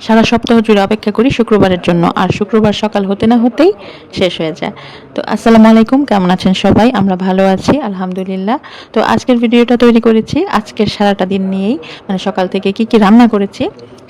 সারা সপ্তাহ জুড়ে অপেক্ষা করি শুক্রবারের জন্য। আর শুক্রবার সকাল হতে না হতেই শেষ হয়ে যায়। তো আসসালামু আলাইকুম, কেমন আছেন সবাই? আমরা ভালো আছি, আলহামদুলিল্লাহ। তো আজকের ভিডিওটা তৈরি করেছি, আজকের সারাটা দিন নিয়েই মানে সকাল থেকে কি কি রান্না করেছি,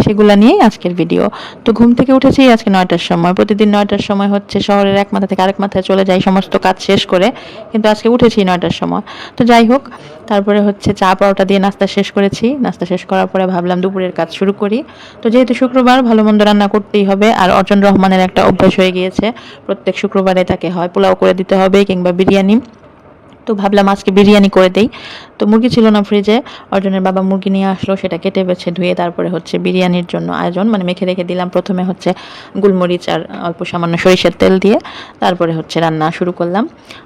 সেগুলো নিয়েই আজকের ভিডিও। তো ঘুম থেকে উঠেছি আজকে নয়টার সময়। প্রতিদিন নয়টার সময় হচ্ছে শহরের এক মাথা থেকে আরেক মাথায় চলে যাই, সমস্ত কাজ শেষ করে, কিন্তু আজকে উঠেছি নয়টার সময়। তো যাই হোক, তারপরে হচ্ছে চা পরোটা দিয়ে নাস্তা শেষ করেছি। নাস্তা শেষ করার পরে ভাবলাম দুপুরের কাজ শুরু করি। তো যেহেতু শুক্রবার, ভালো মন্দ রান্না করতেই হবে। আর অর্জন রহমানের একটা অভ্যাস হয়ে গিয়েছে, প্রত্যেক শুক্রবারে তাকে হয় পোলাও করে দিতে হবে কিংবা বিরিয়ানি। তো ভাবলাম আজকে বিরিয়ানি করে দেই। তো মুরগি ছিল না ফ্রিজে অর্জনের বাবা মুরগি নিয়ে আসলো, সেটা কেটে বেছে ধুয়ে তারপরে হচ্ছে বিরিয়ানির জন্য আয়োজন মানে মেখে রেখে দিলাম। প্রথমে হচ্ছে গোলমরিচ আর অল্প সামান্য সরিষার তেল দিয়ে তারপরে হচ্ছে রান্না শুরু করলাম।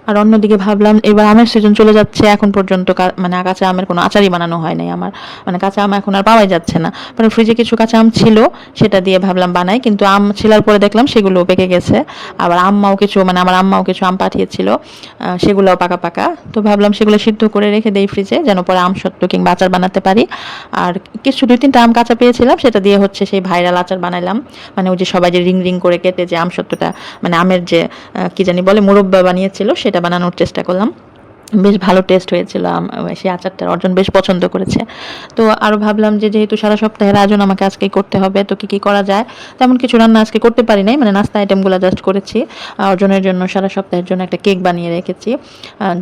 আর অন্যদিকে ভাবলাম, এবার আমের সিজন চলে যাচ্ছে, এখন পর্যন্ত মানে কাঁচা আমের কোনো আচারই বানানো হয় নাই আমার। মানে কাঁচা আম এখন আর পাওয়াই যাচ্ছে না। মানে ফ্রিজে কিছু কাঁচা আম ছিল, সেটা দিয়ে ভাবলাম বানাই, কিন্তু আম ছিলার পরে দেখলাম সেগুলো পেকে গেছে। আবার আম্মাও কিছু মানে আমার আম্মাও কিছু আম পাঠিয়েছিল সেগুলোও পাকা পাকা। তো ভাবলাম সেগুলো সিদ্ধ করে রেখে দেই ফ্রিজে যেন পরে আম সত্য কিংবা আচার বানাতে পারি। আর কিছু দুই তিনটা আম কাঁচা পেয়েছিলাম, সেটা দিয়ে হচ্ছে সেই ভাইরাল আচার বানাইলাম। মানে ওই যে সবাই যে রিং রিং করে কেটে যে আম সত্যটা মানে আমের যে কি জানি বলে, মুরব্বা বানিয়েছিল, সেটা বানানোর চেষ্টা করলাম। বেশ ভালো টেস্ট হয়েছিল সেই আচারটার অর্জন বেশ পছন্দ করেছে। তো আরও ভাবলাম যে যেহেতু সারা সপ্তাহের আয়োজন আমাকে আজকেই করতে হবে, তো কি কি করা যায়? তেমন কিছু রান্না আজকে করতে পারি নাই মানে নাস্তা আইটেমগুলো জাস্ট করেছি। অর্জনের জন্য সারা সপ্তাহের জন্য একটা কেক বানিয়ে রেখেছি।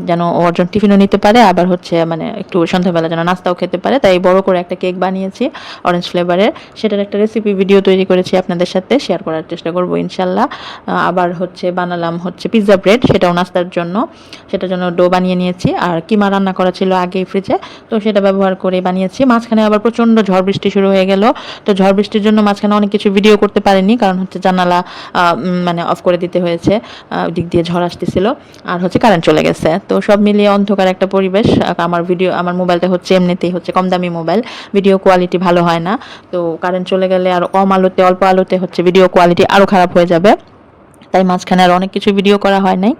যেন অর্জন টিফিনও নিতে পারে, আবার হচ্ছে মানে একটু সন্ধ্যাবেলা যেন নাস্তাও খেতে পারে। তাই বড় করে একটা কেক বানিয়েছি অরেঞ্জ ফ্লেভারের সেটার একটা রেসিপি ভিডিও তৈরি করেছি আপনাদের সাথে শেয়ার করার চেষ্টা করব ইনশাল্লাহ। আবার হচ্ছে বানালাম হচ্ছে পিৎজা ব্রেড সেটাও নাস্তার জন্য। সেটার জন্য ডো বানিয়ে নিয়েছি। আর কিমা রান্না করা ছিল আগেই ফ্রিজে তো সেটা ব্যবহার করে বানিয়েছি। মাঝখানে আবার প্রচণ্ড ঝড় বৃষ্টি শুরু হয়ে গেল। তো ঝড় বৃষ্টির জন্য মাঝখানে অনেক কিছু ভিডিও করতে পারিনি, কারণ হচ্ছে জানালা মানে অফ করে দিতে হয়েছে। দিক দিয়ে ঝড় আসতেছিল। আর হচ্ছে কারেন্ট চলে গেছে। তো সব মিলিয়ে অন্ধকার একটা পরিবেশ। আমার ভিডিও আমার মোবাইলটা হচ্ছে এমনিতেই হচ্ছে কম দামি মোবাইল। ভিডিও কোয়ালিটি ভালো হয় না। তো কারেন্ট চলে গেলে আর কম আলোতে, অল্প আলোতে হচ্ছে ভিডিও কোয়ালিটি আরও খারাপ হয়ে যাবে। তাই মাঝখানে আর অনেক কিছু ভিডিও করা হয় নাই।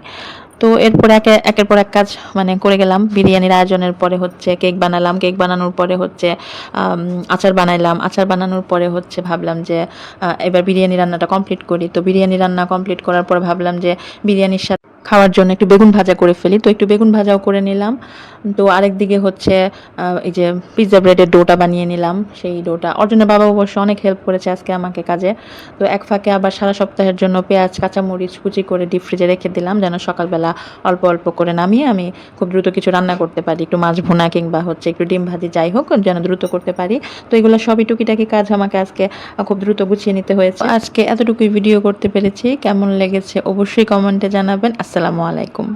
তো এরপর একে, একের পর এক কাজ মানে করে গেলাম। বিরিয়ানির আয়োজনের পরে হচ্ছে কেক বানালাম। কেক বানানোর পরে হচ্ছে আচার বানাইলাম। আচার বানানোর পরে হচ্ছে ভাবলাম যে এবার বিরিয়ানি রান্নাটা কমপ্লিট করি। তো বিরিয়ানি রান্না কমপ্লিট করার পর ভাবলাম যে, বিরিয়ানির সাথে খাওয়ার জন্য একটু বেগুন ভাজা করে ফেলি। তো একটু বেগুন ভাজাও করে নিলাম। তো আরেক দিকে হচ্ছে এই যে পিৎজা ব্রেডের ডোটা বানিয়ে নিলাম। সেই ডোটা। অর্জনের বাবা অবশ্য অনেক হেল্প করেছে আজকে আমাকে কাজে। তো এক ফাঁকে আবার সারা সপ্তাহের জন্য পেঁয়াজ, কাঁচামরিচ কুচি করে ডিপ ফ্রিজে রেখে দিলাম, যেন সকালবেলা অল্প অল্প করে নামিয়ে আমি খুব দ্রুত কিছু রান্না করতে পারি। একটু মাছ ভুনা কিংবা হচ্ছে একটু ডিম ভাজি যাই হোক, যেন দ্রুত করতে পারি। তো এগুলো সবই টুকিটাকি কাজ আমাকে আজকে খুব দ্রুত গুছিয়ে নিতে হয়েছে। আজকে এতটুকুই ভিডিও করতে পেরেছি। কেমন লেগেছে অবশ্যই কমেন্টে জানাবেন। আসসালামু আলাইকুম।